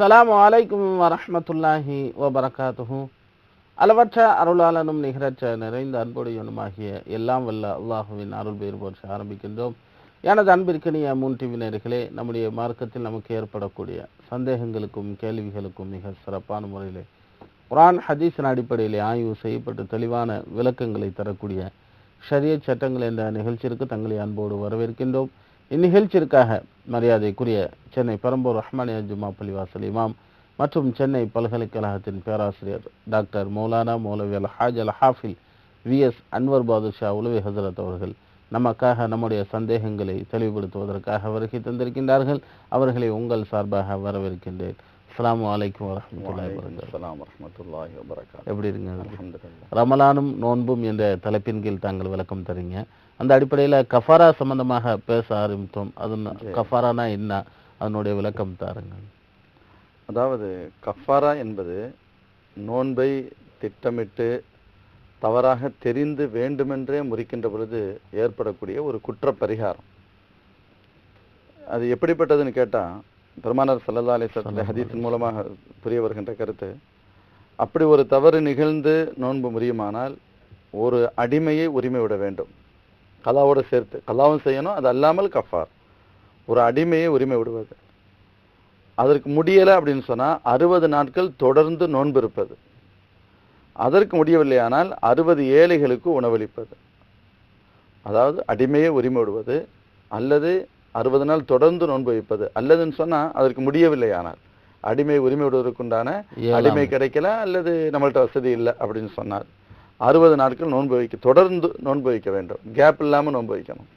அஸ்லாம் அலைக்கும் வரமத்துல்லாஹி வபரகாத்துஹு. அளவற்ற அருளாளனும் நிகரற்ற நிறைந்த அன்புடையனுமாகிய எல்லாம் வல்ல அல்லாஹுவின் அருள் பேர் போற்றி ஆரம்பிக்கின்றோம். எனது அன்பிற்கினிய மூன் டிவி நேர்களே நம்முடைய மார்க்கத்தில் நமக்கு ஏற்படக்கூடிய சந்தேகங்களுக்கும் கேள்விகளுக்கும் மிக சிறப்பான முறையிலே குரான் ஹதீஸின் அடிப்படையிலே ஆய்வு செய்யப்பட்டு தெளிவான விளக்கங்களை தரக்கூடிய ஷரிய சட்டங்கள் என்ற நிகழ்ச்சிக்கு தங்களை அன்போடு வரவேற்கின்றோம். இந்நிகழ்ச்சிற்காக மரியாதைக்குரிய சென்னை பெரம்பூர் ரஹ்மானியா ஜுமா பள்ளிவாசல் இமாம் மற்றும் சென்னை பல்கலைக்கழகத்தின் பேராசிரியர் டாக்டர் மௌலானா மௌலவி அல் ஹாஜ் அல் ஹாஃபில் விஎஸ் அன்வர் பாதுஷா உலவி ஹசரத் அவர்கள் நமக்காக நம்முடைய சந்தேகங்களை தெளிவுபடுத்துவதற்காக வருகை தந்திருக்கின்றார்கள். அவர்களை உங்கள் சார்பாக வரவேற்கின்றேன். வபரகாத்துஹு. அஸ்ஸலாமு வரஹ்மத்துல்லாஹி வபரகாத்துஹு. எப்படி இருங்க. ரமலானும் நோன்பும் என்ற தலைப்பின் கீழ் தாங்கள் விளக்கம் தரீங்க. அந்த அடிப்படையில் கஃபாரா சம்பந்தமாக பேச ஆரம்பித்தோம். அது. கஃபாரானா என்ன? அதனுடைய விளக்கம் தாருங்க அதாவது கஃபாரா என்பது நோன்பை திட்டமிட்டு தவறாக தெரிந்து வேண்டுமென்றே முறிக்கின்ற பொழுது ஏற்படக்கூடிய ஒரு குற்ற பரிகாரம் அது எப்படிப்பட்டதுன்னு கேட்டா பெருமானார் ஸல்லல்லாஹு அலைஹி வஸல்லம் ஹதீஸின் மூலமாக புரிய வருகின்ற கருத்து அப்படி ஒரு தவறு நிகழ்ந்து நோன்பு முறியுமானால் ஒரு அடிமையை உரிமை விட வேண்டும். கலாவோட சேர்த்து கலாவும் செய்யணும் அது அல்லாமல் கஃபார். ஒரு அடிமையை உரிமை விடுவது. அதற்கு முடியலை அப்படின்னு சொன்னா அறுபது நாட்கள் தொடர்ந்து நோன்பு இருப்பது. அதற்கு முடியவில்லையானால் அறுபது ஏழைகளுக்கு உணவளிப்பது. அதாவது அடிமையை உரிமை விடுவது அல்லது அறுபது நாள் தொடர்ந்து நோன்பு வைப்பது. அல்லதுன்னு சொன்னா அதற்கு முடியவில்லையானால் அடிமை உரிமை விடுவதற்குண்டான அடிமை கிடைக்கல அல்லது நம்மள்ட்ட வசதி இல்லை அப்படின்னு சொன்னார் அறுபது நாட்கள் நோன்பு வைக்க தொடர்ந்து நோன்பு வைக்க வேண்டும். கேப் இல்லாம நோன்பு வைக்கணும்.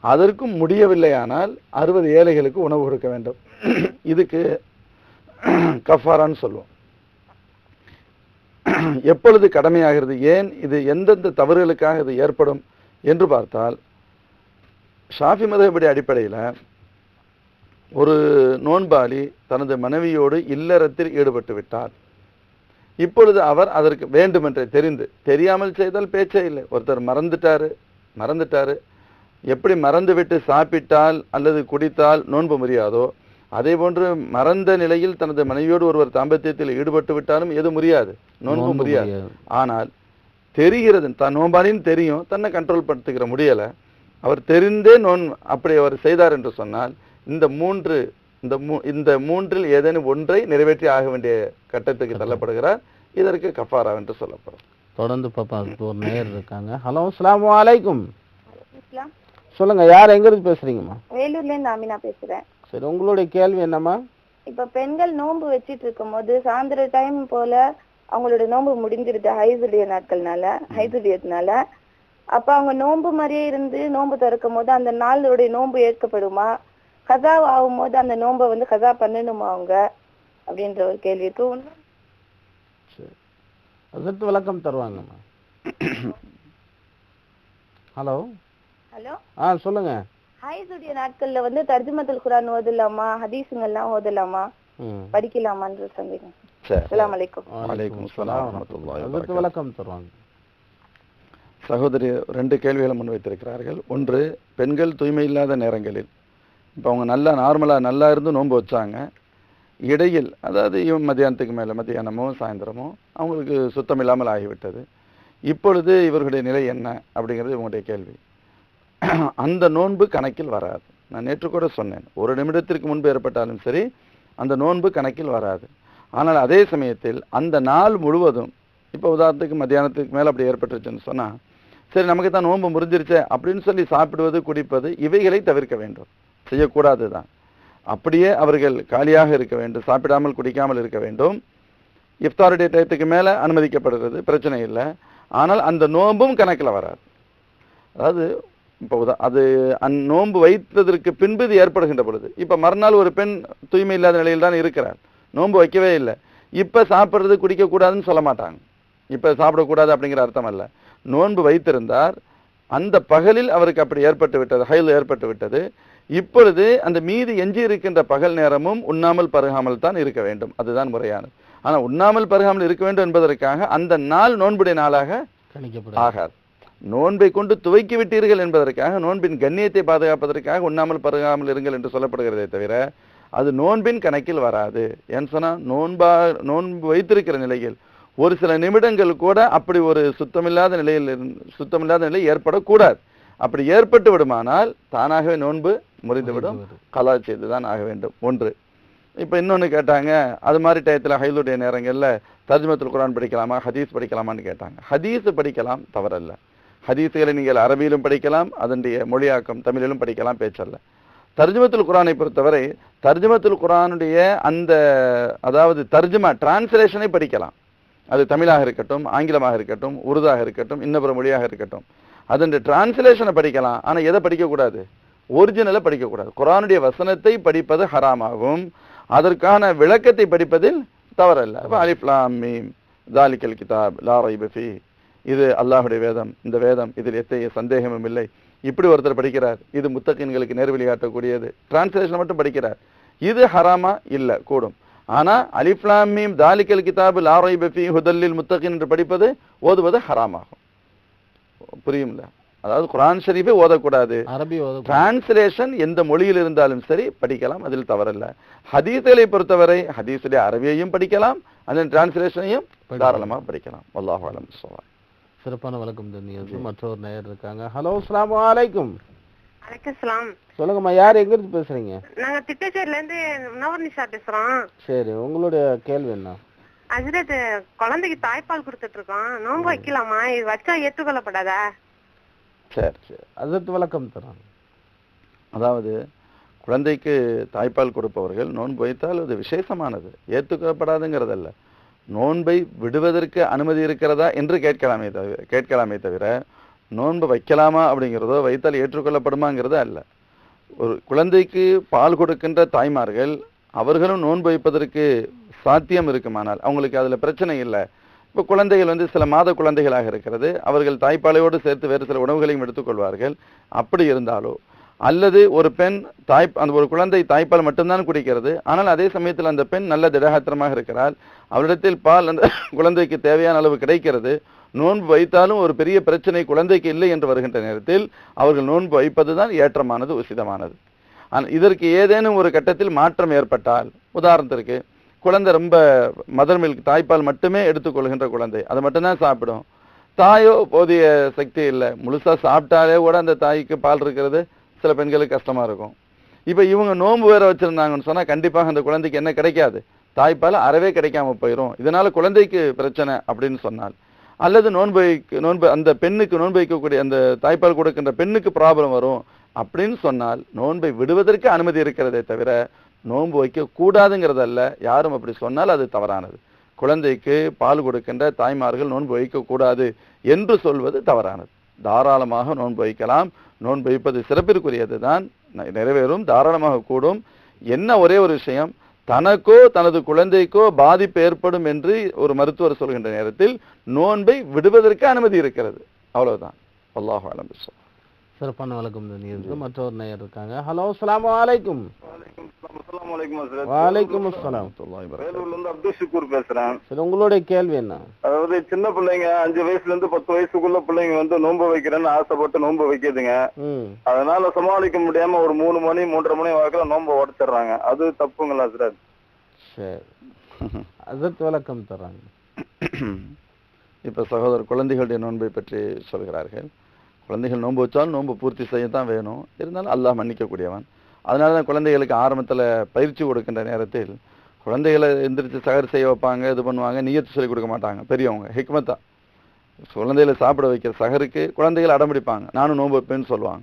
அதற்கும் முடியவில்லையானால் அறுபது ஏழைகளுக்கு உணவு கொடுக்க வேண்டும். இதுக்கு கஃபாரான்னு சொல்லுவோம். எப்பொழுது கடமையாகிறது? ஏன்? இது எந்தெந்த தவறுகளுக்காக இது ஏற்படும்? என்று பார்த்தால் ஷாஃபி மதபடி அடிப்படையில் ஒரு நோன்பாளி தனது மனைவியோடு இல்லறத்தில் ஈடுபட்டு விட்டார். இப்பொழுது அவர் அதற்கு வேண்டுமென்றே தெரிந்து தெரியாமல் செய்தால் பேச்சே இல்லை. ஒருத்தர் மறந்துட்டாரு மறந்துட்டாரு. எப்படி மறந்துவிட்டு சாப்பிட்டால் அல்லது குடித்தால் நோன்பு முறியாதோ அதே போன்று மறந்த நிலையில் தனது மனைவியோடு ஒருவர் தாம்பத்தியத்தில் ஈடுபட்டு விட்டாலும் எது முறியாது? நோன்பு முறியாது. ஆனால் தெரிகிறது தான் நோம்பாளின்னு தெரியும் தன்னை கண்ட்ரோல் படுத்திக்கிற முடியல. அவர் தெரிந்தே நோன் அப்படி அவர் செய்தார் என்று சொன்னால் இந்த மூன்று இந்த மூ இந்த மூன்றில் ஏதேனும் ஒன்றை நிறைவேற்றி ஆக வேண்டிய கட்டத்துக்கு தள்ளப்படுகிறார். இதற்கு கஃபாரா என்று சொல்லப்படும். தொடர்ந்து பாப்பா ஒரு நேயர் இருக்காங்க. ஹலோ அஸ்ஸலாமு அலைக்கும். இஸ்லாம் சொல்லுங்க யார் எங்க இருந்து பேசுறீங்கம்மா? வேலூர்ல இருந்து அமினா பேசுறேன். சரி உங்களுடைய கேள்வி என்னம்மா? இப்ப பெண்கள் நோன்பு வச்சிட்டு இருக்கும்போது சாயந்தர டைம் போல அவங்களோட நோன்பு முடிஞ்சிருது ஹைசுடைய நாட்கள்னால ஹைசுடையதுனால அப்ப அவங்க நோன்பு மாதிரியே இருந்து நோன்பு திறக்கும் போது அந்த நாளுடைய நோன்பு ஏற்கப்படுமா? கதா ஆகும் போது அந்த நோன்பை வந்து கதா பண்ணணுமா அவங்க? அப்படின்ற ஒரு கேள்வி இருக்கு உண்மை- அதற்கு விளக்கம் தருவாங்கம்மா ஹலோ. ஹலோ. ஆ சொல்லுங்க. ஹைசுடைய நாட்கள்ல வந்து தர்ஜுமத்துல் குரான் ஓதலாமா? ஹதீஸுங்கெல்லாம் ஓதலாமா? ம். படிக்கலாமான்ற சந்தேகம். அஸ்ஸலாமு அலைக்கும். வலைக்கும் அஸ்ஸலாம் வரஹ்மத்துல்லாஹி வபரகாத்துஹு. விளக்கம் தருவாங்க. சகோதரி ரெண்டு கேள்விகளை முன்வைத்திருக்கிறார்கள். ஒன்று பெண்கள் தூய்மை இல்லாத நேரங்களில். இப்போ அவங்க நல்லா நார்மலாக நல்லா இருந்து நோன்பு வச்சாங்க. இடையில் அதாவது இவன் மத்தியானத்துக்கு மேலே மத்தியானமோ சாயந்தரமோ அவங்களுக்கு சுத்தம் இல்லாமல் ஆகிவிட்டது. இப்பொழுது இவர்களுடைய நிலை என்ன அப்படிங்கிறது இவங்களுடைய கேள்வி. அந்த நோன்பு கணக்கில் வராது. நான் நேற்று கூட சொன்னேன். ஒரு நிமிடத்திற்கு முன்பு ஏற்பட்டாலும் சரி அந்த நோன்பு கணக்கில் வராது. ஆனால் அதே சமயத்தில் அந்த நாள் முழுவதும் இப்போ உதாரணத்துக்கு மத்தியானத்துக்கு மேலே அப்படி ஏற்பட்டுருச்சுன்னு சொன்னால் சரி நமக்கு தான் நோன்பு முறிஞ்சிருச்சே அப்படின்னு சொல்லி சாப்பிடுவது குடிப்பது இவைகளை தவிர்க்க வேண்டும். செய்யக்கூடாது தான். அப்படியே அவர்கள் காலியாக இருக்க வேண்டும் சாப்பிடாமல் குடிக்காமல் இருக்க வேண்டும். இஃப்தாருடைய டயத்துக்கு மேலே அனுமதிக்கப்படுகிறது பிரச்சனை இல்லை. ஆனால் அந்த நோன்பும் கணக்கில் வராது. அதாவது இப்போ உதா அது அந் நோன்பு வைத்ததற்கு பின்பு இது ஏற்படுகின்ற பொழுது இப்போ மறுநாள் ஒரு பெண் தூய்மை இல்லாத நிலையில் தான் இருக்கிறார். நோன்பு வைக்கவே இல்லை. இப்போ சாப்பிட்றது குடிக்கக்கூடாதுன்னு சொல்ல மாட்டாங்க. இப்போ சாப்பிடக்கூடாது அப்படிங்கிற அர்த்தம் இல்லை நோன்பு வைத்திருந்தார். அந்த பகலில் அவருக்கு அப்படி ஏற்பட்டு விட்டது ஹைல் ஏற்பட்டு விட்டது. இப்பொழுது அந்த மீதி எஞ்சி இருக்கின்ற பகல் நேரமும் உண்ணாமல் பருகாமல் தான் இருக்க வேண்டும். அதுதான் முறையானது. ஆனால் உண்ணாமல் பருகாமல் இருக்க வேண்டும் என்பதற்காக அந்த நாள் நோன்புடைய நாளாக ஆகாது. நோன்பை கொண்டு துவைக்கி விட்டீர்கள் என்பதற்காக நோன்பின் கண்ணியத்தை பாதுகாப்பதற்காக உண்ணாமல் பருகாமல் இருங்கள் என்று சொல்லப்படுகிறதே தவிர அது நோன்பின் கணக்கில் வராது. ஏன்னு சொன்னா நோன்பா நோன்பு வைத்திருக்கிற நிலையில் ஒரு சில நிமிடங்கள் கூட அப்படி ஒரு சுத்தமில்லாத நிலையில் சுத்தமில்லாத நிலை ஏற்படக்கூடாது. அப்படி ஏற்பட்டு விடுமானால் தானாகவே நோன்பு முறிந்துவிடும். கலா செய்து தான் ஆக வேண்டும். ஒன்று. இப்போ இன்னொன்னு கேட்டாங்க அது மாதிரி டயத்தில் ஹைலுடைய நேரங்கள்ல தர்ஜுமத்துல் குரான் படிக்கலாமா ஹதீஸ் படிக்கலாமான்னு கேட்டாங்க. ஹதீஸ் படிக்கலாம் தவறல்ல. ஹதீஸுகளை நீங்கள் அரபியிலும் படிக்கலாம் அதனுடைய மொழியாக்கம் தமிழிலும் படிக்கலாம் பேச்சல்ல. தர்ஜுமத்துல் குரானை பொறுத்தவரை தர்ஜுமத்துல் குரானுடைய அந்த அதாவது தர்ஜுமா டிரான்ஸ்லேஷனை படிக்கலாம். அது தமிழாக இருக்கட்டும் ஆங்கிலமாக இருக்கட்டும் உருதாக இருக்கட்டும் இன்னபிற மொழியாக இருக்கட்டும். அதன் டிரான்ஸ்லேஷனை படிக்கலாம். ஆனால் எதை படிக்கக்கூடாது? ஒரிஜினலை படிக்கக்கூடாது. குரானுடைய வசனத்தை படிப்பது ஹராமாகும். அதற்கான விளக்கத்தை படிப்பதில் தவறல்ல. அப்ப மீம் தாலிக்கல் கிதாப் லா பஃபி இது அல்லாஹுடைய வேதம். இந்த வேதம் இதில் எத்தகைய சந்தேகமும் இல்லை. இப்படி ஒருத்தர் படிக்கிறார். இது முத்தகின்களுக்கு நேர்வழி காட்டக்கூடியது. டிரான்ஸ்லேஷன் மட்டும் படிக்கிறார். இது ஹராமா இல்லை கூடும். ஆனா அலிஃப் லாம் மீம் தாலிக்கல் கிதாப் லா ரைப ஃபீ ஹுதல்லில் முத்தகின் என்று படிப்பது ஓதுவது ஹராமாகும். புரியும்ல? அதாவது குரான் ஷரீஃபை ஓதக்கூடாது. அரபி டிரான்ஸ்லேஷன் எந்த மொழியில் இருந்தாலும் சரி படிக்கலாம் அதில் தவறல்ல. ஹதீஸ்களை பொறுத்தவரை ஹதீஸுடைய அரபியையும் படிக்கலாம் அதன் டிரான்ஸ்லேஷனையும் தாராளமாக படிக்கலாம். அல்லாஹ் அலம். சிறப்பான வழக்கம் மற்றொரு நேயர் இருக்காங்க. ஹலோ அஸ்ஸலாமு அலைக்கும். வணக்கம் சொல்லுங்கம்மா யார் எங்க இருந்து பேசுறீங்க? நாங்க திட்டச்சேரில இருந்து நவர்னிஷா பேசுறோம். சரி உங்களுடைய கேள்வி என்ன? அஜரத் குழந்தைக்கு தாய்ப்பால் கொடுத்துட்டு இருக்கோம் நோன்பு வைக்கலாமா? இது வச்சா ஏற்றுக்கொள்ளப்படாதா? சரி சரி. அதற்கு விளக்கம் தராங்க அதாவது குழந்தைக்கு தாய்ப்பால் கொடுப்பவர்கள் நோன்பு வைத்தால் அது விசேஷமானது. ஏற்றுக்கொள்ளப்படாதுங்கிறதல்ல நோன்பை விடுவதற்கு அனுமதி இருக்கிறதா என்று கேட்கலாமே தவிர கேட்கலாமே தவிர நோன்பு வைக்கலாமா அப்படிங்கிறதோ வைத்தால் ஏற்றுக்கொள்ளப்படுமாங்கிறது அல்ல. ஒரு குழந்தைக்கு பால் கொடுக்கின்ற தாய்மார்கள் அவர்களும் நோன்பு வைப்பதற்கு சாத்தியம் இருக்குமானால் அவங்களுக்கு அதில் பிரச்சனை இல்லை. இப்போ குழந்தைகள் வந்து சில மாத குழந்தைகளாக இருக்கிறது. அவர்கள் தாய்ப்பாலையோடு சேர்த்து வேறு சில உணவுகளையும் எடுத்துக்கொள்வார்கள் அப்படி இருந்தாலோ அல்லது ஒரு பெண் தாய் அந்த ஒரு குழந்தை தாய்ப்பால் மட்டும்தான் குடிக்கிறது. ஆனால் அதே சமயத்தில் அந்த பெண் நல்ல திடகாத்திரமாக இருக்கிறாள். அவரிடத்தில் பால் அந்த குழந்தைக்கு தேவையான அளவு கிடைக்கிறது. நோன்பு வைத்தாலும் ஒரு பெரிய பிரச்சனை குழந்தைக்கு இல்லை என்று வருகின்ற நேரத்தில் அவர்கள் நோன்பு வைப்பதுதான் ஏற்றமானது உசிதமானது. இதற்கு ஏதேனும் ஒரு கட்டத்தில் மாற்றம் ஏற்பட்டால் உதாரணத்திற்கு குழந்தை ரொம்ப மதர் மில்க் தாய்ப்பால் மட்டுமே எடுத்துக்கொள்கின்ற குழந்தை அதை மட்டும்தான் சாப்பிடும். தாயோ போதிய சக்தி இல்லை. முழுசாக சாப்பிட்டாலே கூட அந்த தாய்க்கு பால் இருக்கிறது சில பெண்களுக்கு கஷ்டமாக இருக்கும். இப்போ இவங்க நோன்பு வேற வச்சுருந்தாங்கன்னு சொன்னால் கண்டிப்பாக அந்த குழந்தைக்கு என்ன கிடைக்காது? தாய்ப்பால் அறவே கிடைக்காம போயிடும் இதனால் குழந்தைக்கு பிரச்சனை அப்படின்னு சொன்னால் அல்லது நோன்பு வைக்க- நோன்பு அந்த பெண்ணுக்கு நோன்பு வைக்கக்கூடிய அந்த தாய்ப்பால் கொடுக்கின்ற பெண்ணுக்கு ப்ராப்ளம் வரும் அப்படின்னு சொன்னால் நோன்பை விடுவதற்கு அனுமதி இருக்கிறதே தவிர நோன்பு வைக்கக்கூடாதுங்கிறதல்ல. யாரும் அப்படி சொன்னால் அது தவறானது. குழந்தைக்கு பால் கொடுக்கின்ற தாய்மார்கள் நோன்பு வைக்கக்கூடாது என்று சொல்வது தவறானது. தாராளமாக நோன்பு வைக்கலாம். நோன்பு வைப்பது சிறப்பிற்குரியது தான் நிறைவேறும் தாராளமாக கூடும். என்ன ஒரே ஒரு விஷயம் தனக்கோ தனது குழந்தைக்கோ பாதிப்பு ஏற்படும் என்று ஒரு மருத்துவர் சொல்கின்ற நேரத்தில் நோன்பை விடுவதற்கு அனுமதி இருக்கிறது. அவ்வளவுதான். அல்லாஹ் அலம் சிறப்பான வழக்கம் தண்ணியது மற்றொரு நேயர் இருக்காங்க. ஹலோ அஸ்ஸலாமு அலைக்கும். அஸ்ஸலாமு. அலைக்கும் ஹஸ்ரத். வலைக்கும் அப்துல் ஷுக்கூர் பேசுறேன். சரி உங்களுடைய கேள்வி என்ன? அதாவது சின்ன பிள்ளைங்க அஞ்சு வயசுல இருந்து பத்து வயசுக்குள்ள பிள்ளைங்க வந்து நோன்பு வைக்கிறேன்னு ஆசைப்பட்டு நோன்பு வைக்குதுங்க. அதனால சமாளிக்க முடியாம ஒரு மூணு மணி மூன்றரை மணி வாக்குல நோன்பு உடச்சிடுறாங்க. அது தப்புங்களா சரி. அதற்கு விளக்கம் தராங்க இப்ப சகோதரர் குழந்தைகளுடைய நோன்பை பற்றி சொல்கிறார்கள். குழந்தைகள் நோன்பு வச்சாலும் நோன்பு பூர்த்தி செய்ய தான் வேணும். இருந்தாலும் அல்லாஹ் மன்னிக்கக்கூடியவன். அதனால தான் குழந்தைகளுக்கு ஆரம்பத்தில் பயிற்சி கொடுக்கின்ற நேரத்தில் குழந்தைகளை எந்திரிச்சு சகர் செய்ய வைப்பாங்க இது பண்ணுவாங்க நீயத்து சொல்லி கொடுக்க மாட்டாங்க பெரியவங்க ஹிக்மத்தா. குழந்தைகளை சாப்பிட வைக்கிற சகருக்கு குழந்தைகள் அடம்பிடிப்பாங்க நானும் நோன்பு வைப்பேன்னு சொல்லுவாங்க.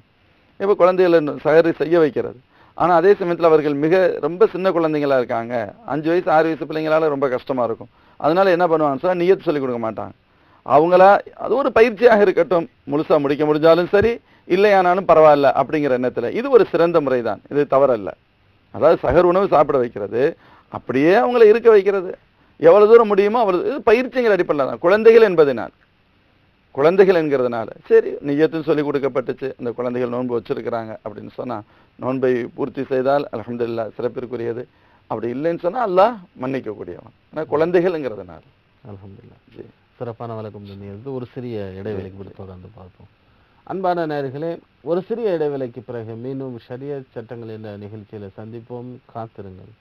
இப்போ குழந்தைகளை சகரு செய்ய வைக்கிறது. ஆனால் அதே சமயத்தில் அவர்கள் மிக ரொம்ப சின்ன குழந்தைங்களா இருக்காங்க. அஞ்சு வயசு ஆறு வயசு பிள்ளைங்களால ரொம்ப கஷ்டமாக இருக்கும். அதனால என்ன பண்ணுவாங்க சார் நீயத்து சொல்லி கொடுக்க மாட்டாங்க. அவங்களா அது ஒரு பயிற்சியாக இருக்கட்டும். முழுசா முடிக்க முடிஞ்சாலும் சரி இல்லையானாலும் பரவாயில்ல அப்படிங்கிற எண்ணத்துல. இது ஒரு சிறந்த முறைதான். இது தவறல்ல. அதாவது சகர் உணவு சாப்பிட வைக்கிறது அப்படியே அவங்கள இருக்க வைக்கிறது. எவ்வளவு தூரம் முடியுமோ அவ்வளவு இது பயிற்சிங்கிற அடிப்படையில் தான். குழந்தைகள் என்பதனால். குழந்தைகள் என்கிறதுனால சரி நியத்தும் சொல்லி கொடுக்கப்பட்டுச்சு. அந்த குழந்தைகள் நோன்பு வச்சிருக்கிறாங்க அப்படின்னு சொன்னா நோன்பை பூர்த்தி செய்தால் அல்ஹம்துலில்லாஹ் சிறப்பிற்குரியது. அப்படி இல்லைன்னு சொன்னா அல்லாஹ் மன்னிக்க கூடியவன் ஆனா குழந்தைகள்ங்கிறதுனால. அல்ஹம்துலில்லாஹ் ஜி. சிறப்பான வழக்கம் தண்ணியது ஒரு சிறிய இடைவெளிக்கு தொடர்ந்து பார்ப்போம். அன்பான நேயர்களே ஒரு சிறிய இடைவேளைக்கு பிறகு மீண்டும் ஷரிய சட்டங்கள் என்ற நிகழ்ச்சியில் சந்திப்போம். காத்திருங்கள்.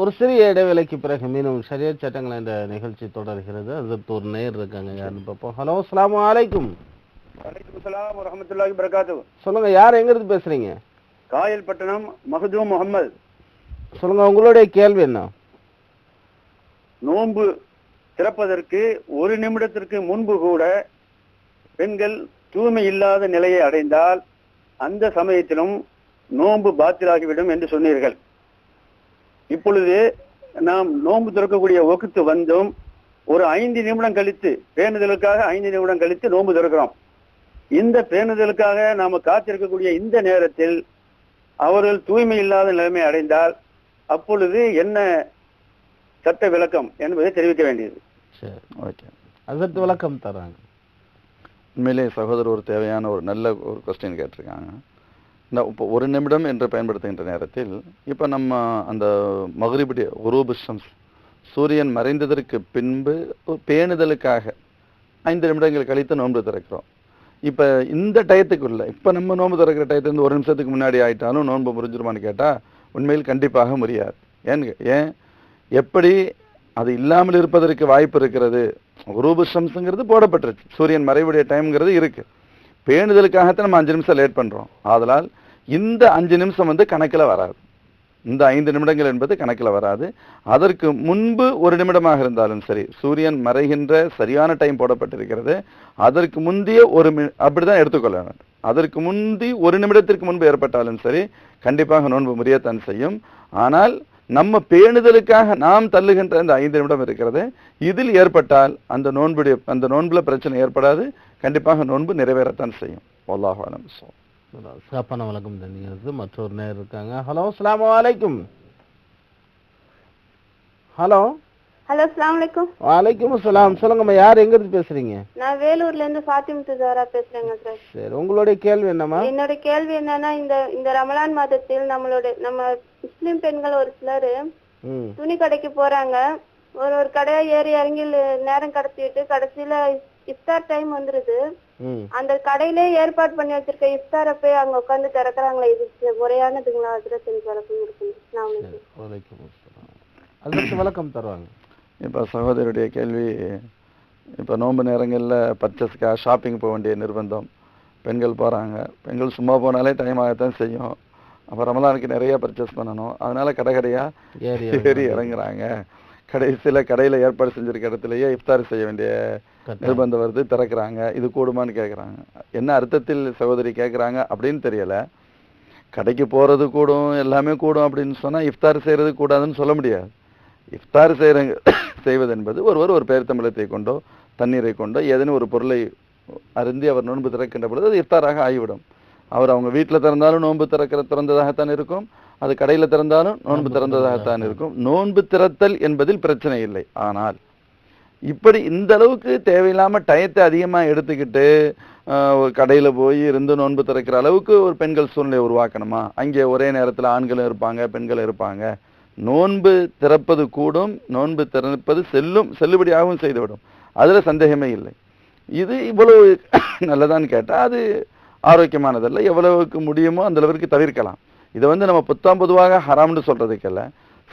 ஒரு சிறிய இடைவேளைக்கு பிறகு மீண்டும் ஷரிய சட்டங்கள் என்ற நிகழ்ச்சி தொடர்கிறது. அதற்கு ஒரு நேர் இருக்காங்க. யாருன்னு பார்ப்போம். ஹலோ அஸ்ஸலாமு அலைக்கும். வலைக்கும் சலாம் வரமத்துல்லாஹி வரகாத்து சொல்லுங்க யார் எங்கிருந்து பேசுறீங்க? காயல்பட்டணம் மஹதூம் முகமது சொல்லுங்க உங்களுடைய கேள்வி என்ன? நோன்பு திறப்பதற்கு ஒரு நிமிடத்திற்கு முன்பு கூட பெண்கள் தூய்மை இல்லாத நிலையை அடைந்தால் அந்த சமயத்திலும் நோன்பு பாத்திலாகிவிடும் என்று சொன்னீர்கள். இப்பொழுது நாம் நோன்பு திறக்கக்கூடிய வகுத்து வந்தும் ஒரு ஐந்து நிமிடம் கழித்து பேணுதலுக்காக ஐந்து நிமிடம் கழித்து நோன்பு திறக்கிறோம். இந்த பேணுதலுக்காக நாம காத்திருக்கக்கூடிய இந்த நேரத்தில் அவர்கள் தூய்மை இல்லாத நிலைமை அடைந்தால் அப்பொழுது என்ன சட்ட விளக்கம் என்பதை தெரிவிக்க வேண்டியது. சரி ஓகே அதற்கு விளக்கம் தராங்க. உண்மையிலே சகோதரர் ஒரு தேவையான ஒரு நல்ல ஒரு கொஸ்டின் கேட்டிருக்காங்க. இந்த இப்போ ஒரு நிமிடம் என்று பயன்படுத்துகின்ற நேரத்தில் இப்போ நம்ம அந்த மகரிபுடைய ஷம்ஸ் சூரியன் மறைந்ததற்கு பின்பு பேணுதலுக்காக ஐந்து நிமிடங்கள் கழித்து நோன்பு திறக்கிறோம். இப்போ இந்த டயத்துக்குள்ள இப்போ நம்ம நோன்பு திறக்கிற டயத்துலேருந்து ஒரு நிமிஷத்துக்கு முன்னாடி ஆயிட்டாலும் நோன்பு முறிஞ்சிருமான்னு கேட்டால் உண்மையில் கண்டிப்பாக முடியாது ஏன்னு ஏன்? எப்படி அது இல்லாமல் இருப்பதற்கு வாய்ப்பு இருக்கிறது? குரூபு ஷம்ஸுங்கிறது போடப்பட்டுருச்சு சூரியன் மறைவுடைய டைம்ங்கிறது இருக்கு. பேணுதலுக்காகத்தான் நம்ம அஞ்சு நிமிஷம் லேட் பண்ணுறோம் ஆதலால் இந்த அஞ்சு நிமிஷம் வந்து கணக்கில் வராது. இந்த ஐந்து நிமிடங்கள் என்பது கணக்கில் வராது. அதற்கு முன்பு ஒரு நிமிடமாக இருந்தாலும் சரி சூரியன் மறைகின்ற சரியான டைம் போடப்பட்டிருக்கிறது. அதற்கு முந்தைய ஒரு அப்படிதான் எடுத்துக்கொள்ள வேண்டும் அதற்கு முந்தி ஒரு நிமிடத்திற்கு முன்பு ஏற்பட்டாலும் சரி கண்டிப்பாக நோன்பு முறையத்தான் செய்யும். ஆனால் நம்ம பேணுதலுக்காக நாம் தள்ளுகின்ற அந்த ஐந்து நிமிடம் இருக்கிறது. இதில் ஏற்பட்டால் அந்த நோன்புடைய அந்த நோன்புல பிரச்சனை ஏற்படாது. கண்டிப்பாக நோன்பு நிறைவேறத்தான் செய்யும். அல்லாஹ் அலம். சிறப்பான வழக்கம் தெரிகிறது மற்றொரு நேர் இருக்காங்க. ஹலோ அஸ்ஸலாமு அலைக்கும் ஹலோ. ஹலோ அஸ்லாம் வலைக்கும் வலைக்கும் அஸ்ஸலாம். சொல்லுங்கம்மா யார் எங்கிருந்து பேசுறீங்க? நான் வேலூர்ல இருந்து ஃபாத்திமா ஜாரா பேசுறேங்க சார். சரி உங்களுடைய கேள்வி என்னம்மா? என்னோட கேள்வி என்னன்னா இந்த இந்த ரமலான் மாதத்தில் நம்மளோட நம்ம முஸ்லிம் பெண்கள் ஒரு சிலர் துணி கடைக்கு போறாங்க. ஒரு ஒரு கடையா ஏறி இறங்கி நேரம் கடத்திட்டு கடைசியில இஃப்தார் டைம் வந்துருது. அந்த கடையிலே ஏற்பாடு பண்ணி வச்சிருக்க இஃப்தாரை போய் அங்க உட்காந்து திறக்கறாங்களே இது முறையானதுங்களா தெரிஞ்ச வழக்கம் இருக்கு நான் சரி வலைக்கும் அஸ்ஸலாம் அதற்கு விளக்கம் தருவாங்க. இப்போ சகோதரருடைய கேள்வி இப்போ நோன்பு நேரங்களில் பர்ச்சேஸ்க்காக ஷாப்பிங் போக வேண்டிய நிர்பந்தம். பெண்கள் போகிறாங்க பெண்கள் சும்மா போனாலே டைம் ஆகத்தான் செய்யும். அப்போ ரமலானுக்கு நிறைய பர்ச்சேஸ் பண்ணணும். அதனால கடை கடையாக ஏறி இறங்குறாங்க. கடைசியில் கடையில் ஏற்பாடு செஞ்சிருக்க இடத்துலயே இஃப்தார் செய்ய வேண்டிய. நிர்பந்தம் வருது திறக்கிறாங்க. இது கூடுமான்னு கேட்குறாங்க என்ன அர்த்தத்தில் சகோதரி கேட்குறாங்க அப்படின்னு தெரியல. கடைக்கு போகிறது கூடும் எல்லாமே கூடும் அப்படின்னு சொன்னால் இஃப்தார் செய்கிறது கூடாதுன்னு சொல்ல முடியாது. இஃப்தார் செய்கிறங்க செய்வது என்பது ஒருவர் ஒரு பேர்த்தம்பளத்தை கொண்டோ தண்ணீரை கொண்டோ ஏதேனும் ஒரு பொருளை அருந்தி அவர் நோன்பு திறக்கின்ற பொழுது அது இஃப்தாராக ஆகிவிடும். அவர் அவங்க வீட்டில் திறந்தாலும் நோன்பு திறக்கிற திறந்ததாகத்தான் இருக்கும். அது கடையில் திறந்தாலும் நோன்பு திறந்ததாகத்தான் இருக்கும். நோன்பு திறத்தல் என்பதில் பிரச்சனை இல்லை. ஆனால் இப்படி இந்த அளவுக்கு தேவையில்லாம டயத்தை அதிகமா எடுத்துக்கிட்டு ஒரு கடையில போய் இருந்து நோன்பு திறக்கிற அளவுக்கு ஒரு பெண்கள் சூழ்நிலை உருவாக்கணுமா? அங்கே ஒரே நேரத்துல ஆண்களும் இருப்பாங்க பெண்களும் இருப்பாங்க. நோன்பு திறப்பது கூடும். நோன்பு திறப்பது செல்லும் செல்லுபடியாகவும் செய்துவிடும். அதுல சந்தேகமே இல்லை. இது இவ்வளவு நல்லதான்னு கேட்டா அது ஆரோக்கியமானதல்ல. எவ்வளவுக்கு முடியுமோ அந்த அளவிற்கு தவிர்க்கலாம். இதை வந்து நம்ம புத்தாம் பொதுவாக ஹராம்னு சொல்றதுக்கல்ல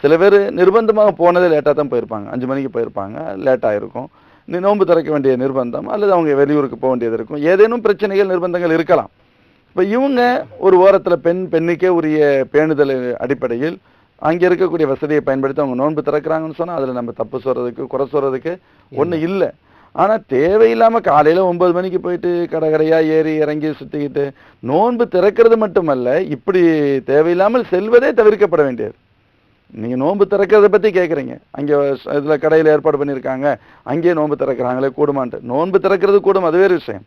சில பேர் நிர்பந்தமாக போனதே லேட்டாக தான் போயிருப்பாங்க. அஞ்சு மணிக்கு போயிருப்பாங்க. லேட்டாக இருக்கும். நீ நோன்பு திறக்க வேண்டிய நிர்பந்தம் அல்லது அவங்க வெளியூருக்கு போக வேண்டியது இருக்கும். ஏதேனும் பிரச்சனைகள் நிர்பந்தங்கள் இருக்கலாம். இப்போ இவங்க ஒரு ஓரத்தில் பெண் பெண்ணுக்கே உரிய பேணுதல் அடிப்படையில் அங்கே இருக்கக்கூடிய வசதியை பயன்படுத்தி அவங்க நோன்பு திறக்கிறாங்கன்னு சொன்னால் அதில் நம்ம தப்பு சொல்றதுக்கு குறை சொல்றதுக்கு ஒன்றும் இல்லை. ஆனால் தேவையில்லாமல் காலையில் ஒம்பது மணிக்கு போயிட்டு கடை கடையாக ஏறி இறங்கி சுற்றிக்கிட்டு நோன்பு திறக்கிறது மட்டுமல்ல இப்படி தேவையில்லாமல் செல்வதே தவிர்க்கப்பட வேண்டியது. நீங்கள் நோன்பு திறக்கிறத பற்றி கேட்குறீங்க அங்கே இதில் கடையில் ஏற்பாடு பண்ணியிருக்காங்க. அங்கேயே நோன்பு திறக்கிறாங்களே கூடுமான்ட்டு. நோன்பு திறக்கிறது கூடும் அது வேறு விஷயம்.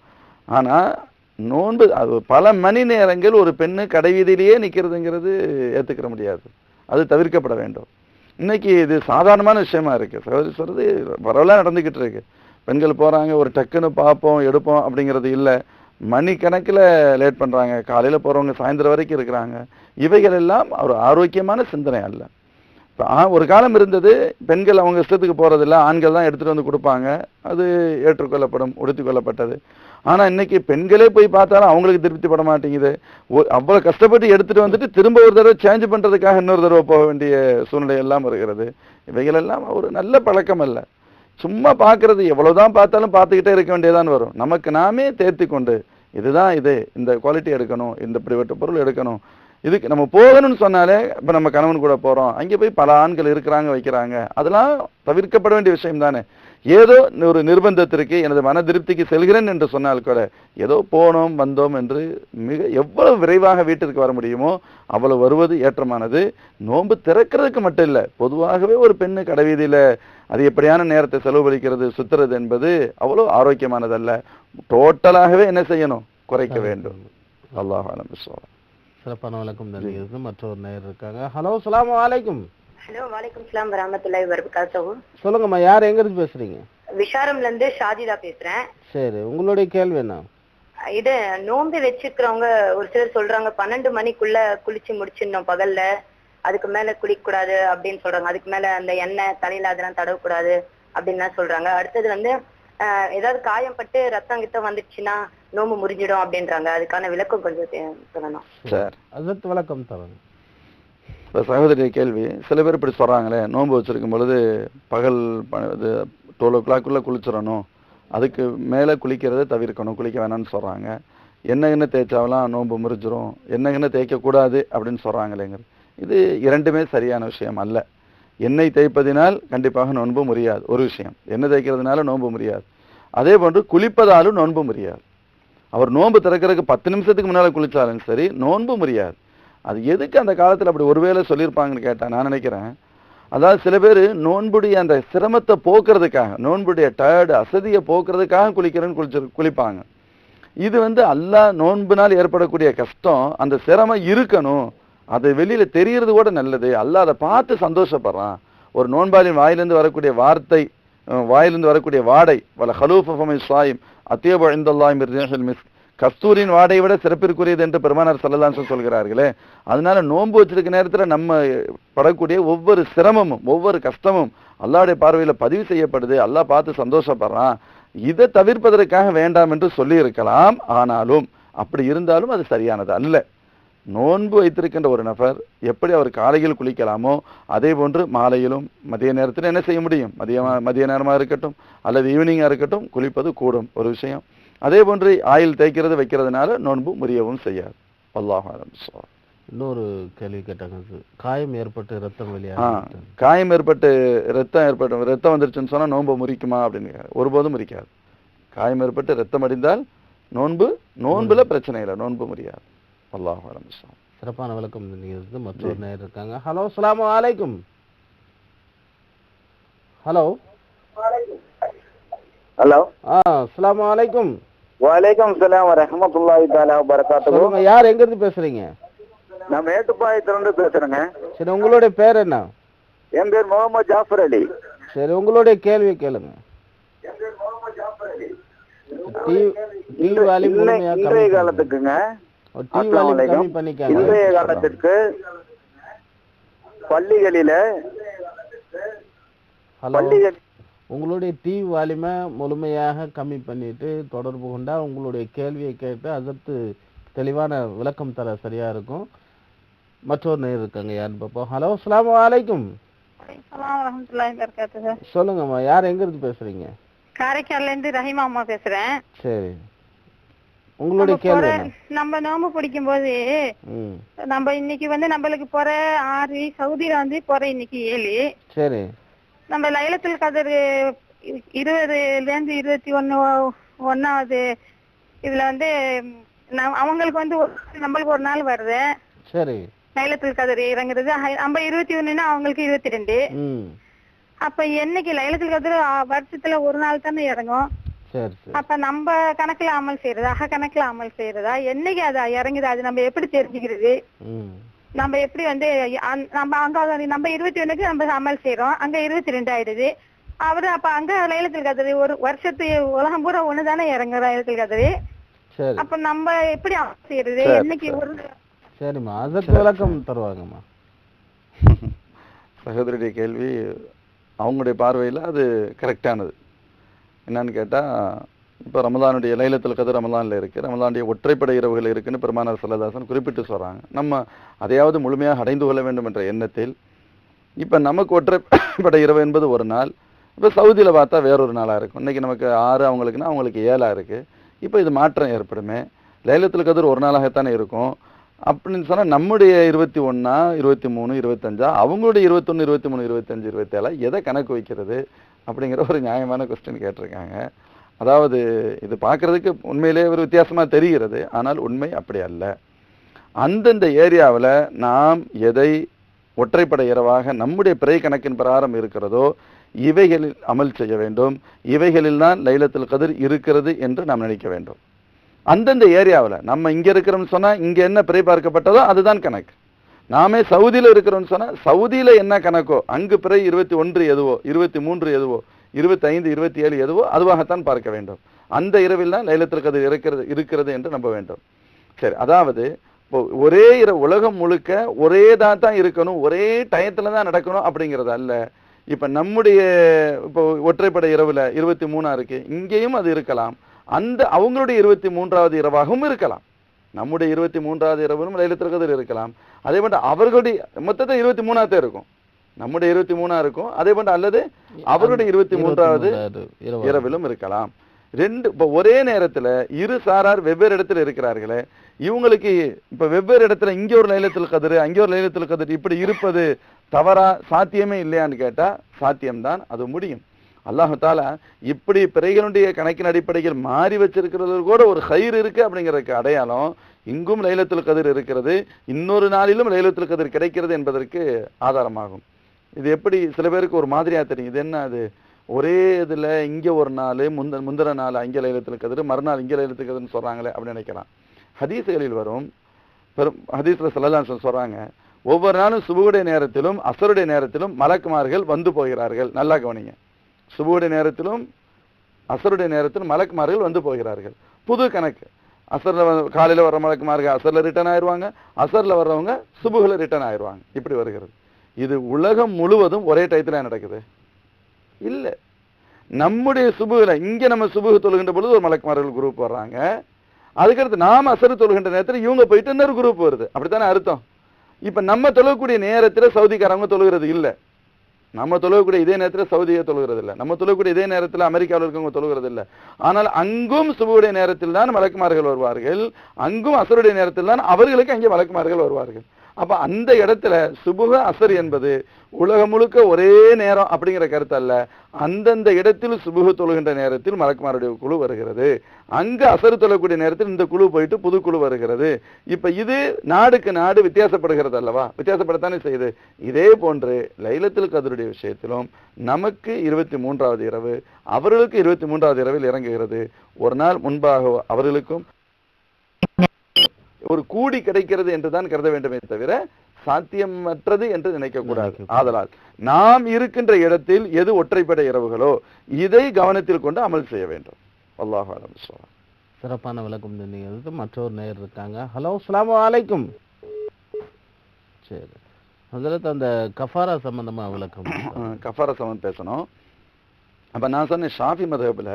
ஆனால் நோன்பு அது பல மணி நேரங்கள் ஒரு பெண்ணு கடை வீதியிலேயே நிற்கிறதுங்கிறது ஏற்றுக்கிற முடியாது. அது தவிர்க்கப்பட வேண்டும். இன்னைக்கு இது சாதாரணமான விஷயமா இருக்குது சகோதரி சொல்றது பரவலாக நடந்துக்கிட்டு இருக்குது பெண்கள் போகிறாங்க ஒரு டக்குன்னு பார்ப்போம் எடுப்போம் அப்படிங்கிறது இல்லை. மணிக்கணக்கில் லேட் பண்ணுறாங்க காலையில் போகிறவங்க சாயந்தரம் வரைக்கும் இருக்கிறாங்க. இவைகள் எல்லாம் ஒரு ஆரோக்கியமான சிந்தனை அல்ல. இப்போ ஆ, ஒரு காலம் இருந்தது பெண்கள் அவங்க இஷ்டத்துக்கு போகிறதில்ல ஆண்கள் தான் எடுத்துகிட்டு வந்து கொடுப்பாங்க. அது ஏற்றுக்கொள்ளப்படும் உடுத்திக்கொள்ளப்பட்டது ஆனால் இன்றைக்கி பெண்களே போய் பார்த்தாலும் அவங்களுக்கு திருப்திப்பட மாட்டேங்குது. ஒ- கஷ்டப்பட்டு எடுத்துகிட்டு வந்துட்டு திரும்ப ஒரு தடவை சேஞ்ச் பண்ணுறதுக்காக இன்னொரு தடவை போக வேண்டிய சூழ்நிலை எல்லாம் இருக்கிறது இவைகளெல்லாம் ஒரு நல்ல பழக்கம் அல்ல. சும்மா பார்க்கறது எவ்வளவுதான் பார்த்தாலும் பார்த்துக்கிட்டே இருக்க வேண்டியதான் வரும். நமக்கு நாமே தேர்த்தி கொண்டு இதுதான் இது இந்த குவாலிட்டி எடுக்கணும் இந்த இப்படிப்பட்ட பொருள் எடுக்கணும். இதுக்கு நம்ம போகணும்னு சொன்னாலே இப்போ நம்ம கணவன் கூட போகிறோம் அங்கே போய் பல ஆண்கள் இருக்கிறாங்க வைக்கிறாங்க அதெல்லாம் தவிர்க்கப்பட வேண்டிய விஷயம் தானே ஏதோ ஒரு நிர்பந்தத்திற்கு எனது மன திருப்திக்கு செல்கிறேன் என்று சொன்னால் கூட ஏதோ போனோம் வந்தோம் என்று மிக எவ்வளவு விரைவாக வீட்டிற்கு வர முடியுமோ அவ்வளவு வருவது ஏற்றமானது. நோன்பு திறக்கிறதுக்கு மட்டும் இல்லை பொதுவாகவே ஒரு பெண்ணு கடைவீதியில அது எப்படியான நேரத்தை செலவழிக்கிறது சுத்துறது என்பது அவ்வளவு ஆரோக்கியமானதல்ல. டோட்டலாகவே என்ன செய்யணும்? குறைக்க வேண்டும். அல்லாஹ் சிறப்பான விளக்கம் தருகிறது மற்றொரு நேயர் இருக்காங்க. ஹலோ சலாம் வலைக்கும் ஹலோ வலைக்கம் ஸ்லாம் வரமத்துல்லாஹி வரகாத்துஹு சொல்லுங்கம்மா யார் எங்க இருந்து பேசுறீங்க? விஷாரம்ல இருந்து ஷாஜிதா பேசுறேன். சரி உங்களுடைய கேள்வி என்ன? இது நோன்பு வச்சிருக்கிறவங்க ஒரு சிலர் சொல்றாங்க பன்னெண்டு மணிக்குள்ள குளிச்சு முடிச்சிடணும் பகல்ல. அதுக்கு மேல குளிக்க கூடாது அப்படின்னு சொல்றாங்க. அதுக்கு மேல அந்த எண்ணெய் தலையில அதெல்லாம் தடவக்கூடாது அப்படின்லாம் சொல்றாங்க. அடுத்தது வந்து ஏதாவது காயம் பட்டு ரத்தம் கிட்ட வந்துடுச்சுன்னா நோம்பு முறிஞ்சிடும் அப்படின்றாங்க. அதுக்கான விளக்கம் கொஞ்சம் சொல்லணும். சரி தரணும் இப்போ சகோதரிய கேள்வி சில பேர் இப்படி சொல்கிறாங்களே நோன்பு வச்சுருக்கும் பொழுது பகல் இது டுவெல் ஓ கிளாக்குள்ளே குளிச்சிடணும். அதுக்கு மேலே குளிக்கிறதை தவிர்க்கணும் குளிக்க வேணாம்னு சொல்கிறாங்க எண்ணெய் எண்ணெய் தேய்ச்சாவெல்லாம் நோன்பு முறிஞ்சிரும் எண்ணெய் தேய்க்கக்கூடாது அப்படின்னு சொல்கிறாங்களேங்கிறது இது இரண்டுமே சரியான விஷயம் அல்ல. எண்ணெய் தேய்ப்பதினால் கண்டிப்பாக நோன்பு முறியாது ஒரு விஷயம். எண்ணெய் தேய்க்கிறதுனால நோன்பு முறியாது. அதே போன்று குளிப்பதாலும் நோன்பு முறியாது. அவர் நோன்பு திறக்கிறதுக்கு பத்து நிமிஷத்துக்கு முன்னால் குளித்தாலும் சரி நோன்பு முறியாது. அது எதுக்கு அந்த காலத்தில் அப்படி ஒருவேளை சொல்லியிருப்பாங்கன்னு கேட்டால் நான் நினைக்கிறேன். அதாவது சில பேர் நோன்புடைய அந்த சிரமத்தை போக்குறதுக்காக நோன்புடைய டயர்டு அசதியை போக்குறதுக்காக குளிக்கிறேன்னு குளிச்சு குளிப்பாங்க. இது வந்து அல்லா நோன்புனால் ஏற்படக்கூடிய கஷ்டம். அந்த சிரமம் இருக்கணும். அது வெளியில் தெரியறது கூட நல்லது. அல்லா அதை பார்த்து சந்தோஷப்படுறான். ஒரு நோன்பாளின் வாயிலிருந்து வரக்கூடிய வார்த்தை வாயிலிருந்து வரக்கூடிய வாடை வல ஹலூஃபமை சுவாயும் அத்தியப மிஸ் கஸ்தூரின் வாடையை விட சிறப்பிற்குரியது என்று பெருமானார் சல்லல்லாஹு சொல்கிறார்களே அதனால நோன்பு வச்சிருக்க நேரத்தில் நம்ம படக்கூடிய ஒவ்வொரு சிரமமும் ஒவ்வொரு கஷ்டமும் அல்லாவுடைய பார்வையில் பதிவு செய்யப்படுது அல்லா பார்த்து சந்தோஷப்படுறான். இதை தவிர்ப்பதற்காக வேண்டாம் என்று சொல்லி இருக்கலாம் ஆனாலும் அப்படி இருந்தாலும் அது சரியானது அல்ல. நோன்பு வைத்திருக்கின்ற ஒரு நபர் எப்படி அவர் காலையில் குளிக்கலாமோ அதே போன்று மாலையிலும் மதிய நேரத்தில் என்ன செய்ய முடியும்? மதிய மதிய நேரமாக இருக்கட்டும் அல்லது ஈவினிங்காக இருக்கட்டும் குளிப்பது கூடும். ஒரு விஷயம். அதே போன்று ஆயில் தேய்க்கிறது வைக்கிறதுனால நோன்பு முறியவும் செய்யாது. அல்லாஹ் இன்னொரு கேள்வி கேட்டாங்க. காயம் ஏற்பட்டு ரத்தம் வெளியாக காயம் ஏற்பட்டு ரத்தம் ஏற்பட்டு ரத்தம் வந்துருச்சுன்னு சொன்னா நோன்பு முறிக்குமா அப்படின்னு. ஒருபோதும் முறிக்காது. காயம் ஏற்பட்டு ரத்தம் அடிந்தால் நோன்பு நோன்புல பிரச்சனை இல்லை நோன்பு முறியாது. அல்லாஹ் சிறப்பான விளக்கம் தருகிறது மற்றொரு நேயர் இருக்காங்க. ஹலோ சலாம் வலைக்கும் ஹலோ. ஹலோ. ஆ அஸ்ஸலாமு அலைக்கும். வலைக்கம் சலாம் வரஹமத்துல்லாஹி தாலா வரகாத்துஹு சொல்லுங்க யார் எங்க இருந்து பேசுறீங்க? நான் மேட்டுப்பாளையத்திலிருந்து பேசுறேங்க. சரி உங்களுடைய பேர் என்ன? என் பேர் முகமது ஜாஃபர் அலி. சரி உங்களுடைய கேள்வி கேளுங்க. இன்றைய. காலத்துக்குங்க. இன்றைய காலத்திற்கு பள்ளிகளில பள்ளிகள் உங்களுடைய டீ வால்யூமை முழுமையாக கம்மி பண்ணிட்டு தொடர்பு கொண்டா உங்களுடைய கேள்வியை கேட்டு அதற்கு தெளிவான விளக்கம் தர சரியா இருக்கும். மற்றொரு நேர் இருக்காங்க யாருன்னு பார்ப்போம் ஹலோ வரமத்துல்லாஹி வரகாத்துஹு சொல்லுங்கம்மா யார் எங்க இருந்து பேசுறீங்க? காரைக்கால்ல இருந்து ரஹிமா அம்மா பேசுறேன். சரி. உங்களுடைய கேள்வி நம்ம நோம்பு பிடிக்கும் போது நம்ம இன்னைக்கு வந்து நம்மளுக்கு பொற ஆறு சவுதியில வந்து பொற இன்னைக்கு ஏழு. சரி. நம்ம லைலத்துல் கதர் இருபதுல இருந்து இருபத்தி ஒண்ணு ஒன்னாவது இதுல வந்து அவங்களுக்கு வந்து நம்மளுக்கு ஒரு நாள் வருது. சரி. லைலத்துல் கதர் இறங்குறது. நம்ம இருபத்தி ஒண்ணுன்னா அவங்களுக்கு இருபத்தி ரெண்டு. அப்ப என்னைக்கு லைலத்துல் கதர் வருஷத்துல ஒரு நாள் தானே இறங்கும்? அப்ப நம்ம கணக்குல அமல் செய்யறதா அக கணக்குல அமல் செய்யறதா? என்னைக்கு அது இறங்குது? அது நம்ம எப்படி தெரிஞ்சுக்கிறது? நம்ம எப்படி வந்து நம்ம அங்க நம்ம இருபத்தி ஒண்ணுக்கு நம்ம அமல் செய்யறோம் அங்க இருபத்தி ரெண்டு ஆயிடுது. அவரு அப்ப அங்க லைலத்தில் கதிரி ஒரு வருஷத்து உலகம் பூரா ஒண்ணுதானே இறங்குற லைலத்தில் கதிரி சரி. அப்ப நம்ம எப்படி செய்யறது? என்னைக்கு ஒரு சரிம்மா அதற்கு விளக்கம் தருவாங்கம்மா. சகோதரியுடைய கேள்வி அவங்களுடைய பார்வையில் அது கரெக்டானது என்னன்னு கேட்டால் இப்போ ரமதானுடைய லைலத்தில் கதிர் ரமதானில் இருக்குது ரமதானுடைய ஒற்றைப்படை இரவுகள் இருக்குன்னு பெருமானார் சல்லதாசன் குறிப்பிட்டு சொல்கிறாங்க நம்ம அதையாவது முழுமையாக அடைந்து கொள்ள வேண்டும் என்ற எண்ணத்தில் இப்போ நமக்கு ஒற்றைப்படை இரவு என்பது ஒரு நாள். இப்போ சவுதியில் பார்த்தா வேறொரு நாளாக இருக்கும். இன்னைக்கு நமக்கு ஆறு அவங்களுக்குன்னா அவங்களுக்கு ஏழாக இருக்குது இப்போ இது மாற்றம் ஏற்படுமே. லைலத்தில் கதிர் ஒரு நாளாகத்தானே இருக்கும். அப்படின்னு சொன்னால் நம்முடைய இருபத்தி ஒன்றா இருபத்தி மூணு இருபத்தஞ்சா அவங்களுடைய இருபத்தொன்று இருபத்தி மூணு இருபத்தஞ்சு இருபத்தேழா எதை கணக்கு வைக்கிறது அப்படிங்கிற ஒரு நியாயமான கொஸ்டின் கேட்டிருக்காங்க. அதாவது இது பார்க்குறதுக்கு உண்மையிலே ஒரு வித்தியாசமாக தெரிகிறது ஆனால் உண்மை அப்படி அல்ல. அந்தந்த ஏரியாவில் நாம் எதை ஒற்றைப்படை இரவாக நம்முடைய பிறை கணக்கின் பிரகாரம் இருக்கிறதோ இவைகளில் அமல் செய்ய வேண்டும். இவைகளில் தான் லைலத்தில் கதிர் இருக்கிறது என்று நாம் நினைக்க வேண்டும். அந்தந்த ஏரியாவில் நம்ம இங்கே இருக்கிறோம்னு சொன்னால் இங்கே என்ன பிறை பார்க்கப்பட்டதோ அதுதான் கணக்கு. நாமே சவுதியில் இருக்கிறோம்னு சொன்னால் சவுதியில் என்ன கணக்கோ அங்கு பிறை இருபத்தி ஒன்று எதுவோ இருபத்தி மூன்று எதுவோ இருபத்தைந்து இருபத்தி ஏழு எதுவோ அதுவாகத்தான் பார்க்க வேண்டும். அந்த இரவில் தான் லைலத்திற்கு கதிர் இருக்கிறது இருக்கிறது என்று நம்ப வேண்டும். சரி அதாவது இப்போ ஒரே இரவு உலகம் முழுக்க ஒரே தான் தான் இருக்கணும் ஒரே டயத்தில் தான் நடக்கணும் அப்படிங்கிறது அல்ல. இப்போ நம்முடைய இப்போ ஒற்றைப்படை இரவில் இருபத்தி மூணாக இருக்குது இங்கேயும் அது இருக்கலாம். அந்த அவங்களுடைய இருபத்தி மூன்றாவது இரவாகவும் இருக்கலாம். நம்முடைய இருபத்தி மூன்றாவது இரவிலும் லைலத்திற்கு இருக்கலாம். அதே மாதிரி அவர்களுடைய மொத்தத்தை இருபத்தி மூணாவது இருக்கும். நம்முடைய இருபத்தி மூணா இருக்கும். அதே போன்று அல்லது அவருடைய இருபத்தி மூன்றாவது இரவு இரவிலும் இருக்கலாம். ரெண்டு இப்போ ஒரே நேரத்துல இரு சாரார் வெவ்வேறு இடத்துல இருக்கிறார்களே இவங்களுக்கு இப்ப வெவ்வேறு இடத்துல இங்க ஒரு லைலத்தில் கதிர் அங்க ஒரு லைலத்தில் கதிர் இப்படி இருப்பது தவறா சாத்தியமே இல்லையான்னு கேட்டா சாத்தியம்தான் அது முடியும். அல்லாஹு தாலா இப்படி பிறைகளுடைய கணக்கின் அடிப்படையில் மாறி வச்சிருக்கிறது கூட ஒரு கயிறு இருக்கு அப்படிங்கிறதுக்கு அடையாளம். இங்கும் லைலத்துல் கதிர் இருக்கிறது இன்னொரு நாளிலும் லைலத்துல் கதிர் கிடைக்கிறது என்பதற்கு ஆதாரமாகும். இது எப்படி சில பேருக்கு ஒரு மாதிரியா தெரியும். இது என்ன அது? ஒரே இதுல இங்க ஒரு நாள் முந்த முந்திர நாள் அங்க லைலத்தில் கதிர் மறுநாள் இங்க லைலத்தில் கதிர்னு சொல்றாங்களே அப்படின்னு நினைக்கலாம். ஹதீசுகளில் வரும். பெரும் ஹதீஸ்ல சொல்லலாம் சொல்றாங்க ஒவ்வொரு நாளும் சுபுடைய நேரத்திலும் அசருடைய நேரத்திலும் மலக்குமார்கள் வந்து போகிறார்கள். நல்லா கவனிங்க. சுபுடைய நேரத்திலும் அசருடைய நேரத்திலும் மலக்குமார்கள் வந்து போகிறார்கள். புது கணக்கு. அசரில் காலையில் வர மலக்குமார்கள் அசரில் ரிட்டர்ன் ஆயிருவாங்க. அசரில் வர்றவங்க சுபுகுல ரிட்டர்ன் ஆயிடுவாங்க இப்படி வருகிறது. இது உலகம் முழுவதும் ஒரே டயத்தில் நடக்குது. இல்லை. நம்முடைய சுபுகில் இங்கே நம்ம சுபுகு தொழுகின்ற பொழுது ஒரு மலக்குமார்கள் குரூப் வர்றாங்க. அதுக்கடுத்து நாம் அசரு தொழுகின்ற நேரத்தில் இவங்க போயிட்டு இன்னொரு குரூப் வருது. அப்படித்தானே அர்த்தம்? இப்போ நம்ம தொழக்கூடிய நேரத்தில் சவுதிக்காரவங்க தொழுகிறது இல்லை. நம்ம தொழக்கூடிய இதே நேரத்தில் சவுதியை தொழுகிறது இல்லை. நம்ம தொழக்கூடிய இதே நேரத்தில் அமெரிக்காவில் இருக்கவங்க தொழுகிறது இல்லை. ஆனால் அங்கும் சுபுடைய நேரத்தில் தான் வழக்குமார்கள் வருவார்கள். அங்கும் அசருடைய நேரத்தில் தான் அவர்களுக்கு அங்கே வழக்குமார்கள் வருவார்கள். அப்ப அந்த இடத்துல சுபுக அசர் என்பது உலகம் முழுக்க ஒரே நேரம் அப்படிங்கிற கருத்து அல்ல. அந்தந்த இடத்தில் சுபுக தொழுகின்ற நேரத்தில் மலக்குமாருடைய குழு வருகிறது. அங்கு அசரு தொழக்கூடிய நேரத்தில் இந்த குழு போயிட்டு புது குழு வருகிறது. இப்ப இது நாடுக்கு நாடு வித்தியாசப்படுகிறது அல்லவா? வித்தியாசப்படத்தானே செய்யுது. இதே போன்று லைலத்தில் கதருடைய விஷயத்திலும் நமக்கு இருபத்தி மூன்றாவது இரவு அவர்களுக்கு இருபத்தி மூன்றாவது இரவில் இறங்குகிறது. ஒரு நாள் முன்பாக அவர்களுக்கும் ஒரு கூடி கிடைக்கிறது என்றுதான் கருத வேண்டுமே தவிர சாத்தியமற்றது என்று நினைக்கக்கூடாது. ஆதலால் நாம் இருக்கின்ற இடத்தில் எது ஒற்றைப்படை இரவுகளோ இதை கவனத்தில் கொண்டு அமல் செய்ய வேண்டும். அல்லாஹ் சிறப்பான விளக்கம் சொன்னீங்க மற்றொரு நேர் இருக்காங்க. ஹலோ அஸ்ஸலாமு அலைக்கும். சரி. ஹஜரத் அந்த கஃபாரா சம்பந்தமா விளக்கம். கஃபார சமன் பேசணும். அப்ப நான் சொன்னேன் ஷாஃபி மதகுல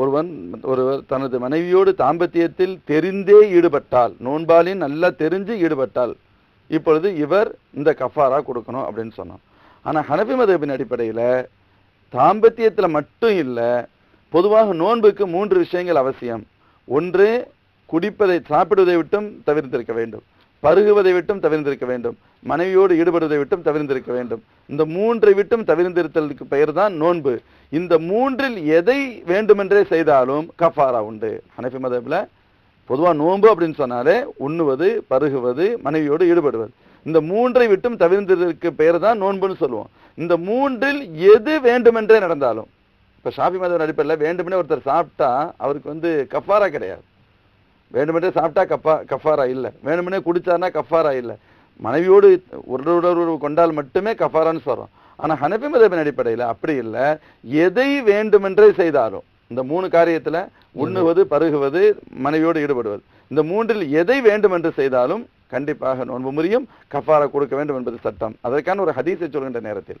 ஒருவன் ஒருவர் தனது மனைவியோடு தாம்பத்தியத்தில் தெரிந்தே ஈடுபட்டால் நோன்பாலின் நல்லா தெரிஞ்சு ஈடுபட்டால் இப்பொழுது இவர் இந்த கஃபாரா கொடுக்கணும் அப்படின்னு சொன்னோம் ஆனால் ஹனபி மதபின் அடிப்படையில் தாம்பத்தியத்தில் மட்டும் இல்லை பொதுவாக நோன்புக்கு மூன்று விஷயங்கள் அவசியம். ஒன்று குடிப்பதை சாப்பிடுவதை விட்டும் தவிர்த்திருக்க வேண்டும். பருகுவதை விட்டும் தவிர்ந்திருக்க வேண்டும். மனைவியோடு ஈடுபடுவதை விட்டும் தவிர்ந்திருக்க வேண்டும். இந்த மூன்றை விட்டும் தவிர்ந்திருத்தலுக்கு பெயர் தான் நோன்பு. இந்த மூன்றில் எதை வேண்டுமென்றே செய்தாலும் கஃபாரா உண்டு. ஹனஃபி மதபில் பொதுவாக நோன்பு அப்படின்னு சொன்னாலே உண்ணுவது பருகுவது மனைவியோடு ஈடுபடுவது. இந்த மூன்றை விட்டும் தவிர்ந்ததற்கு பெயர் தான் நோன்புன்னு சொல்லுவோம். இந்த மூன்றில் எது வேண்டுமென்றே நடந்தாலும். இப்போ ஷாஃபி மதம் அடிப்படையில் வேண்டுமென்றே ஒருத்தர் சாப்பிட்டா அவருக்கு வந்து கஃபாரா கிடையாது. வேண்டுமென்றே சாப்பிட்டா கஃபா கஃபாரா இல்லை. வேணுமெனே குடிச்சார்னா கஃபாரா இல்லை. மனைவியோடு ஒரு கொண்டால் மட்டுமே கஃபாரான்னு சொல்கிறோம் ஆனால் ஹனபி மதபின் அடிப்படையில் அப்படி இல்லை. எதை வேண்டுமென்றே செய்தாலும் இந்த மூணு காரியத்தில் உண்ணுவது பருகுவது மனைவியோடு ஈடுபடுவது இந்த மூன்றில் எதை வேண்டுமென்று செய்தாலும் கண்டிப்பாக நோன்பு முறியும் கஃபாரா கொடுக்க வேண்டும் என்பது சட்டம். அதற்கான ஒரு ஹதீஸை சொல்கின்ற நேரத்தில்.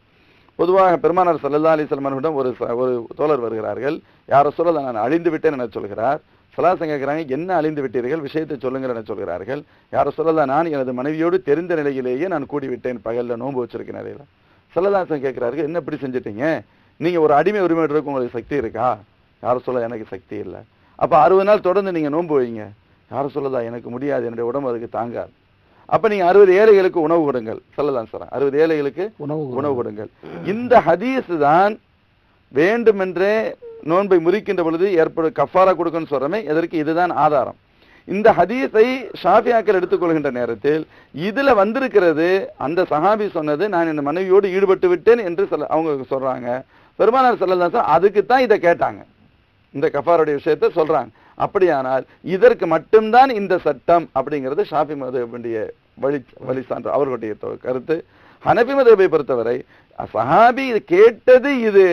பொதுவாக பெருமானார் சல்லா அலிஸ்லாம் ஒரு ச- ஒரு தோழர் வருகிறார்கள். யாரை சொல்ல நான் அழிந்து விட்டேன் என சொல்கிறார். சலாசம் கேட்கிறாங்க என்ன அழிந்து விட்டீர்கள்? விஷயத்தை சொல்லுங்கள் என சொல்கிறார்கள். யார சொல்லல நான் எனது மனைவியோடு தெரிந்த நிலையிலேயே நான் கூடி விட்டேன் பகல்ல நோன்பு வச்சிருக்க நிலையில. சல்லதாசன் கேட்கிறார்கள் என்ன இப்படி செஞ்சிட்டீங்க? நீங்க ஒரு அடிமை உரிமை எடுக்க உங்களுக்கு சக்தி இருக்கா? யார சொல்ல எனக்கு சக்தி இல்லை. அப்ப அறுபது நாள் தொடர்ந்து நீங்க நோன்பு வைங்க. யார சொல்லதா எனக்கு முடியாது என்னுடைய உடம்பு அதுக்கு தாங்காது. அப்ப நீங்க அறுபது ஏழைகளுக்கு உணவு கொடுங்கள். சொல்லலாம் சார் அறுபது ஏழைகளுக்கு உணவு உணவு கொடுங்கள். இந்த ஹதீஸ் தான் வேண்டுமென்றே நோன்பை முறிக்கின்ற பொழுது ஏற்படும் கஃபாரா கொடுக்கணும்னு சொல்கிறோமே இதற்கு இதுதான் ஆதாரம். இந்த ஹதீஸை ஷாஃபியாக்கள் எடுத்துக்கொள்கின்ற நேரத்தில் இதில் வந்திருக்கிறது அந்த சஹாபி சொன்னது நான் இந்த மனைவியோடு ஈடுபட்டு விட்டேன் என்று சொல்ல அவங்க சொல்கிறாங்க பெருமானார் சொல்லலாம் அதுக்கு தான் இதை கேட்டாங்க. இந்த கஃபாருடைய விஷயத்தை சொல்கிறாங்க அப்படியானால் இதற்கு மட்டும்தான் இந்த சட்டம் அப்படிங்கிறது ஷாஃபி மதுடைய வழி வழி சான்று அவர்களுடைய கருத்து. ஹனபி மதுவை பொறுத்தவரை சஹாபி இது கேட்டது இது.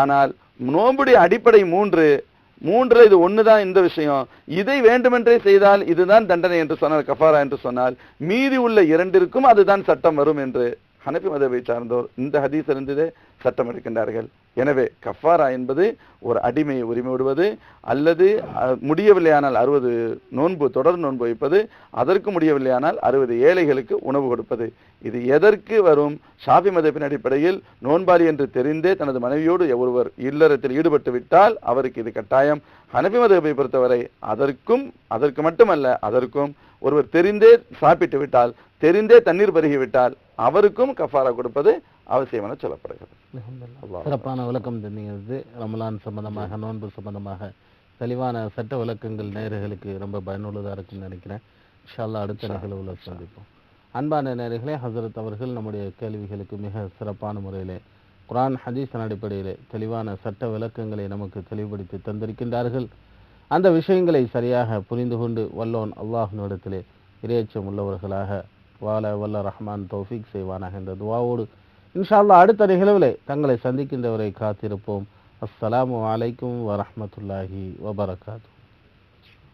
ஆனால் நோம்புடைய அடிப்படை மூன்று. மூன்று இது ஒண்ணுதான் இந்த விஷயம். இதை வேண்டுமென்றே செய்தால் இதுதான் தண்டனை என்று சொன்னால் கஃபாரா என்று சொன்னால் மீதி உள்ள இரண்டிற்கும் அதுதான் சட்டம் வரும் என்று ஹனபி மதவை சார்ந்தோர் இந்த ஹதீஸ் இருந்தது சட்டம் எடுக்கின்றார்கள். எனவே கஃபாரா என்பது ஒரு அடிமையை உரிமை விடுவது அல்லது முடியவில்லையானால் அறுபது நோன்பு தொடர் நோன்பு வைப்பது அதற்கு முடியவில்லையானால் அறுபது ஏழைகளுக்கு உணவு கொடுப்பது. இது எதற்கு வரும்? ஷாபி மதப்பின் அடிப்படையில் நோன்பாளி என்று தெரிந்தே தனது மனைவியோடு ஒருவர் இல்லறத்தில் ஈடுபட்டு விட்டால் அவருக்கு இது கட்டாயம். ஹனபி மதப்பை பொறுத்தவரை அதற்கும் அதற்கு மட்டுமல்ல அதற்கும் ஒருவர் தெரிந்தே சாப்பிட்டு விட்டால் தெரிந்தே தண்ணீர் பருகிவிட்டால் அவருக்கும் கஃபாரா கொடுப்பது அவசியம் என சொல்லப்படுகிறது. சிறப்பான விளக்கம் தந்தீங்க ரமலான் சம்பந்தமாக நோன்பு சம்பந்தமாக. தெளிவான சட்ட விளக்கங்கள் நேயர்களுக்கு ரொம்ப பயனுள்ளதா இருக்குன்னு நினைக்கிறேன். இன்ஷா அல்லாஹ் அடுத்த நிகழ்வுல சந்திப்போம். அன்பான நேயர்களே ஹசரத் அவர்கள் நம்முடைய கேள்விகளுக்கு மிக சிறப்பான முறையிலே குர்ஆன் ஹதீஸின் அடிப்படையிலே தெளிவான சட்ட விளக்கங்களை நமக்கு தெளிவுபடுத்தி தந்திருக்கின்றார்கள். அந்த விஷயங்களை சரியாக புரிந்து கொண்டு வல்லோன் அல்லாஹ்வினிடத்திலே இரையச்சம் உள்ளவர்களாக வாழ வல்ல ரஹ்மான் தௌஃபீக் செய்வானாக என்ற துவாவோடு இன்ஷால்லா அடுத்த நிகழ்வில் தங்களை சந்திக்கின்றவரை காத்திருப்போம். அஸ்லாம் அலைக்கும் வரமத்துல்லாஹி வபரகாத்து